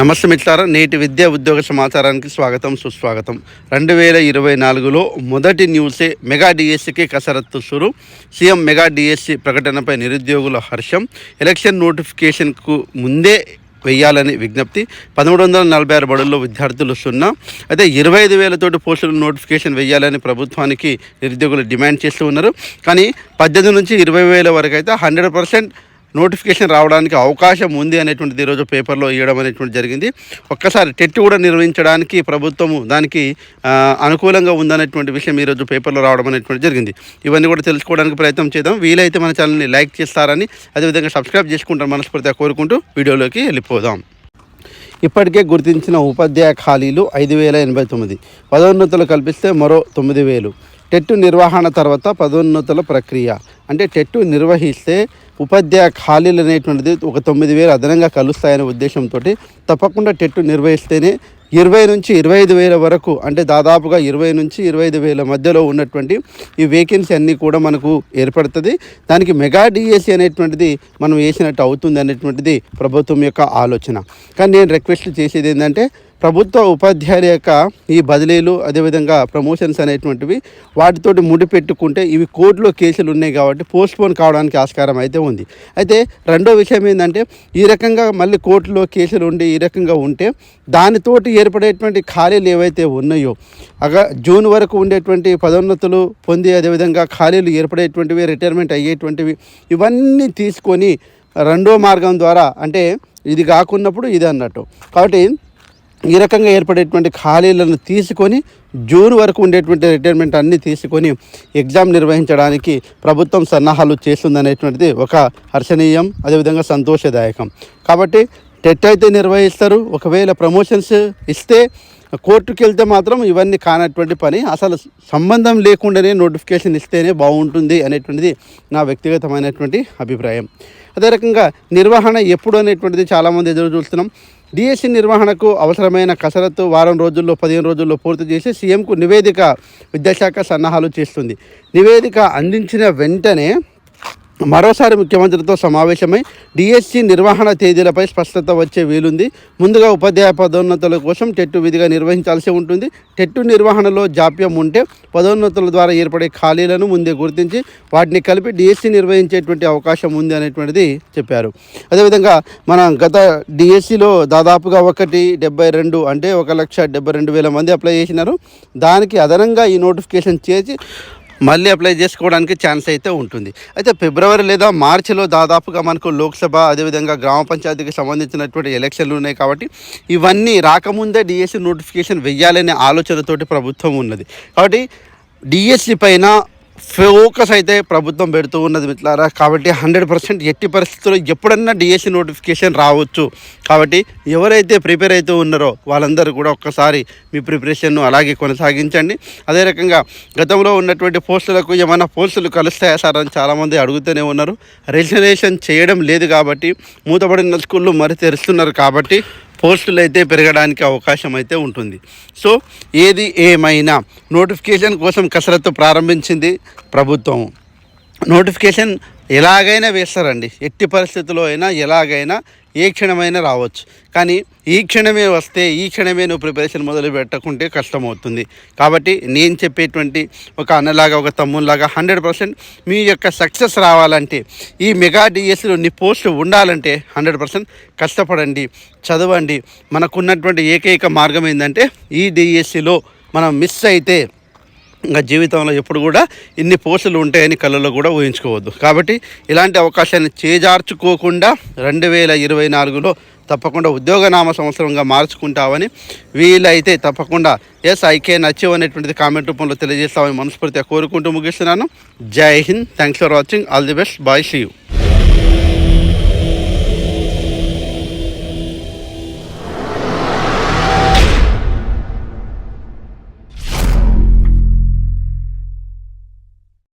నమస్తే మిత్రులారా నేటి విద్యా ఉద్యోగ సమాచారానికి స్వాగతం సుస్వాగతం. రెండు వేల ఇరవై నాలుగులో మొదటి న్యూసే మెగా డిఎస్సికి కసరత్తు సురు. సీఎం మెగా డిఎస్సి ప్రకటనపై నిరుద్యోగుల హర్షం. ఎలక్షన్ నోటిఫికేషన్కు ముందే వెయ్యాలని విజ్ఞప్తి. పదమూడు వందల నలభై ఆరు బడుల్లో విద్యార్థులు సున్నా. అయితే ఇరవై ఐదు వేలతోటి పోస్టులు నోటిఫికేషన్ వెయ్యాలని ప్రభుత్వానికి నిరుద్యోగులు డిమాండ్ చేస్తూ ఉన్నారు. కానీ పద్దెనిమిది నుంచి ఇరవై వేల వరకు అయితే హండ్రెడ్ పర్సెంట్ నోటిఫికేషన్ రావడానికి అవకాశం ఉంది అనేటువంటిది ఈరోజు పేపర్లో ఇవ్వడం అనేటువంటి జరిగింది. ఒక్కసారి టెట్ కూడా నిర్వహించడానికి ప్రభుత్వము దానికి అనుకూలంగా ఉందనేటువంటి విషయం ఈరోజు పేపర్లో రావడం అనేటువంటి జరిగింది. ఇవన్నీ కూడా తెలుసుకోవడానికి ప్రయత్నం చేద్దాం. వీలైతే మన ఛానల్ని లైక్ చేస్తారని అదేవిధంగా సబ్స్క్రైబ్ చేసుకుంటారు మనస్ఫూర్తిగా కోరుకుంటూ వీడియోలోకి వెళ్ళిపోదాం. ఇప్పటికే గుర్తించిన ఉపాధ్యాయ ఖాళీలు ఐదు వేల ఎనభై తొమ్మిది. పదోన్నతులు కల్పిస్తే మరో తొమ్మిది వేలు. టెట్టు నిర్వహణ తర్వాత పదోన్నతుల ప్రక్రియ. అంటే టెట్టు నిర్వహిస్తే ఉపాధ్యాయ ఖాళీలు అనేటువంటిది ఒక తొమ్మిది వేలు అదనంగా కలుస్తాయనే ఉద్దేశంతో తప్పకుండా టెట్టు నిర్వహిస్తేనే ఇరవై నుంచి ఇరవై ఐదు వేల వరకు అంటే దాదాపుగా ఇరవై నుంచి ఇరవై ఐదు వేల మధ్యలో ఉన్నటువంటి ఈ వేకెన్సీ అన్నీ కూడా మనకు ఏర్పడుతుంది. దానికి మెగా డిఎస్సి అనేటువంటిది మనం వేసినట్టు అవుతుంది అనేటువంటిది ప్రభుత్వం యొక్క ఆలోచన. కానీ నేను రిక్వెస్ట్ చేసేది ఏంటంటే ప్రభుత్వ ఉపాధ్యాయుల యొక్క ఈ బదిలీలు అదేవిధంగా ప్రమోషన్స్ అనేటువంటివి వాటితోటి ముడిపెట్టుకుంటే ఇవి కోర్టులో కేసులు ఉన్నాయి కాబట్టి పోస్ట్పోన్ కావడానికి ఆస్కారం అయితే ఉంది. అయితే రెండో విషయం ఏంటంటే ఈ రకంగా మళ్ళీ కోర్టులో కేసులు ఉండి ఈ రకంగా ఉంటే దానితోటి ఏర్పడేటువంటి ఖాళీలు ఏవైతే ఉన్నాయో అగ జూన్ వరకు ఉండేటువంటి పదోన్నతులు పొంది అదేవిధంగా ఖాళీలు ఏర్పడేటువంటివి రిటైర్మెంట్ అయ్యేటువంటివి ఇవన్నీ తీసుకొని రెండో మార్గం ద్వారా అంటే ఇది కాకున్నప్పుడు ఇది అన్నట్టు. కాబట్టి ఈ రకంగా ఏర్పడేటువంటి ఖాళీలను తీసుకొని జూన్ వరకు ఉండేటువంటి రిటైర్మెంట్ అన్నీ తీసుకొని ఎగ్జామ్ నిర్వహించడానికి ప్రభుత్వం సన్నాహాలు చేస్తుందనేటువంటిది ఒక హర్షణీయం అదేవిధంగా సంతోషదాయకం. కాబట్టి టెట్ అయితే నిర్వహిస్తారు ఒకవేళ ప్రమోషన్స్ ఇస్తే కోర్టుకి వెళ్తే మాత్రం ఇవన్నీ కానటువంటి పని. అసలు సంబంధం లేకుండానే నోటిఫికేషన్ ఇస్తేనే బాగుంటుంది అనేటువంటిది నా వ్యక్తిగతమైనటువంటి అభిప్రాయం. అదే రకంగా నిర్వహణ ఎప్పుడు అనేటువంటిది చాలామంది ఎదురు చూస్తున్నాం. డిఎస్సి నిర్వహణకు అవసరమైన కసరత్తు వారం రోజుల్లో పదిహేను రోజుల్లో పూర్తి చేసి సీఎంకు నివేదిక విద్యాశాఖ సన్నాహాలు చేస్తుంది. నివేదిక అందించిన వెంటనే మరోసారి ముఖ్యమంత్రితో సమావేశమై డిఎస్సి నిర్వహణ తేదీలపై స్పష్టత వచ్చే వీలుంది. ముందుగా ఉపాధ్యాయ పదోన్నతుల కోసం టెట్టు విధిగా నిర్వహించాల్సి ఉంటుంది. టెట్టు నిర్వహణలో జాప్యం ఉంటే పదోన్నతుల ద్వారా ఏర్పడే ఖాళీలను ముందే గుర్తించి వాటిని కలిపి డిఎస్సి నిర్వహించేటువంటి అవకాశం ఉంది అనేటువంటిది చెప్పారు. అదేవిధంగా మన గత డిఎస్సిలో దాదాపుగా ఒకటి డెబ్బై రెండు అంటే ఒక లక్ష డెబ్బై రెండు వేల మంది అప్లై చేసినారు. దానికి అదనంగా ఈ నోటిఫికేషన్ చేసి మళ్ళీ అప్లై చేసుకోవడానికి ఛాన్స్ అయితే ఉంటుంది. అయితే ఫిబ్రవరి లేదా మార్చిలో దాదాపుగా మనకు లోక్సభ అదేవిధంగా గ్రామ పంచాయతీకి సంబంధించినటువంటి ఎలక్షన్లు ఉన్నాయి కాబట్టి ఇవన్నీ రాకముందే డిఎస్సి నోటిఫికేషన్ వెయ్యాలనే ఆలోచనతోటి ప్రభుత్వం ఉన్నది. కాబట్టి డిఎస్సి పైన ఫోకస్ అయితే ప్రభుత్వం పెడుతూ ఉన్నది మిత్రులారా. కాబట్టి హండ్రెడ్ పర్సెంట్ ఎట్టి పరిస్థితుల్లో ఎప్పుడన్నా డిఎస్సి నోటిఫికేషన్ రావచ్చు. కాబట్టి ఎవరైతే ప్రిపేర్ అవుతూ ఉన్నారో వాళ్ళందరూ కూడా ఒక్కసారి మీ ప్రిపరేషన్ను అలాగే కొనసాగించండి. అదే రకంగా గతంలో ఉన్నటువంటి పోస్టులకు ఏమైనా పోస్టులు కలుస్తాయా సార్ అని చాలామంది అడుగుతూనే ఉన్నారు. రిజర్వేషన్ చేయడం లేదు కాబట్టి మూతపడిన స్కూళ్ళు మరి తెరుస్తున్నారు కాబట్టి పోస్టులు అయితే పెరగడానికి అవకాశం అయితే ఉంటుంది. సో ఏది ఏమైనా నోటిఫికేషన్ కోసం కసరత్తు ప్రారంభించింది ప్రభుత్వం. నోటిఫికేషన్ ఎలాగైనా వేస్తారండి. ఎట్టి పరిస్థితుల్లో అయినా ఎలాగైనా ఏ క్షణమైనా రావచ్చు. కానీ ఈ క్షణమే వస్తే ఈ క్షణమే నువ్వు ప్రిపరేషన్ మొదలు పెట్టకుంటే కష్టమవుతుంది. కాబట్టి నేను చెప్పేటువంటి ఒక అన్నలాగా ఒక తమ్ముళ్ళలాగా హండ్రెడ్ పర్సెంట్ మీ యొక్క సక్సెస్ రావాలంటే ఈ మెగా డిఎస్సిలో నీ పోస్ట్ ఉండాలంటే హండ్రెడ్ పర్సెంట్ కష్టపడండి చదవండి. మనకున్నటువంటి ఏకైక మార్గం ఏంటంటే ఈ డిఎస్సిలో మనం మిస్ అయితే ఇంకా జీవితంలో ఎప్పుడు కూడా ఇన్ని పోస్టులు ఉంటాయని కళ్ళలో కూడా ఊహించుకోవద్దు. కాబట్టి ఇలాంటి అవకాశాన్ని చేజార్చుకోకుండా రెండు వేల ఇరవై నాలుగులో తప్పకుండా ఉద్యోగనామ సంవత్సరంగా మార్చుకుంటామని వీలైతే తప్పకుండా ఎస్ ఐకే నచ్చివ్ అనేటువంటిది కామెంట్ రూపంలో తెలియజేస్తామని మనస్ఫూర్తిగా కోరుకుంటూ ముగిస్తున్నాను. జై Hind. Thanks for watching all the best bye see you